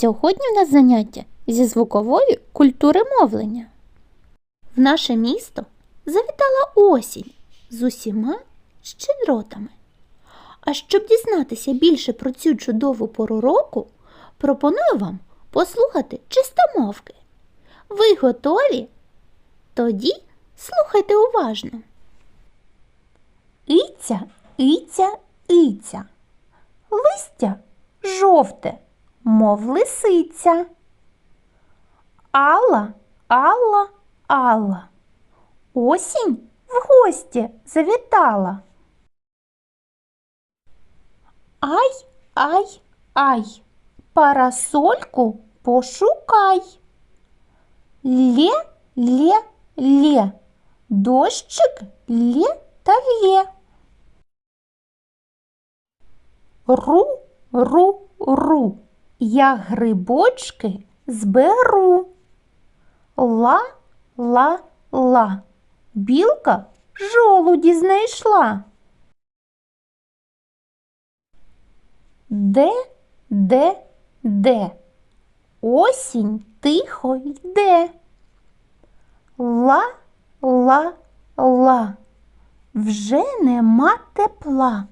Сьогодні у нас заняття зі звукової культури мовлення. В наше місто завітала осінь з усіма щедротами. А щоб дізнатися більше про цю чудову пору року, пропоную вам послухати чистомовки. Ви готові? Тоді слухайте уважно. Іця, іця, іця. Листя жовте, мов лисиця. Алла, Алла, Алла. Осінь в гості завітала. Ай, ай, ай, парасольку пошукай. Лє, лє, лє, дощик лє та лє. Ру, ру, ру, я грибочки зберу. Ла, ла, ла, білка жолуді знайшла. Де, де, де? Осінь тихо йде. Ла, ла, ла, вже нема тепла.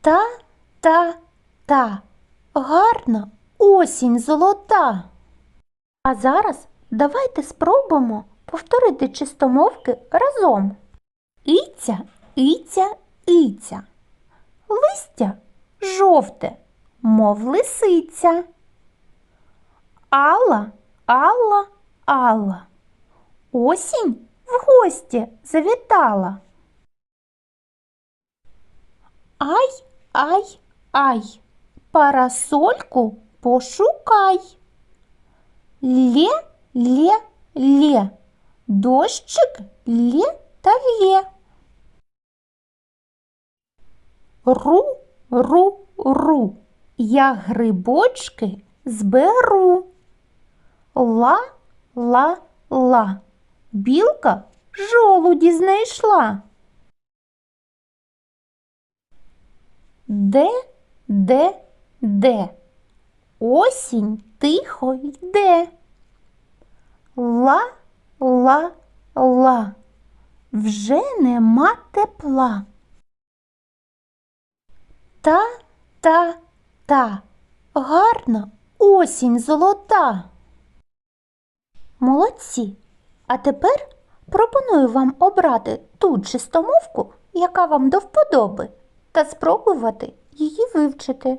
Та, та, та, гарна осінь золота. А зараз давайте спробуємо повторити чистомовки разом. Іця, іця, іця. Листя жовте, мов лисиця. Алла, Алла, Алла. Осінь в гості завітала. Ай, ай, ай, парасольку пошукай. Лє, лє, лє, дощик лє та лє. Ру, ру, ру, я грибочки зберу. Ла, ла, ла, білка жолуді знайшла. Де, де, де? Осінь тихо йде. Ла, ла, ла, вже нема тепла. Та, та, та, гарна осінь золота. Молодці. А тепер пропоную вам обрати ту чистомовку, яка вам до вподоби, та спробувати її вивчити.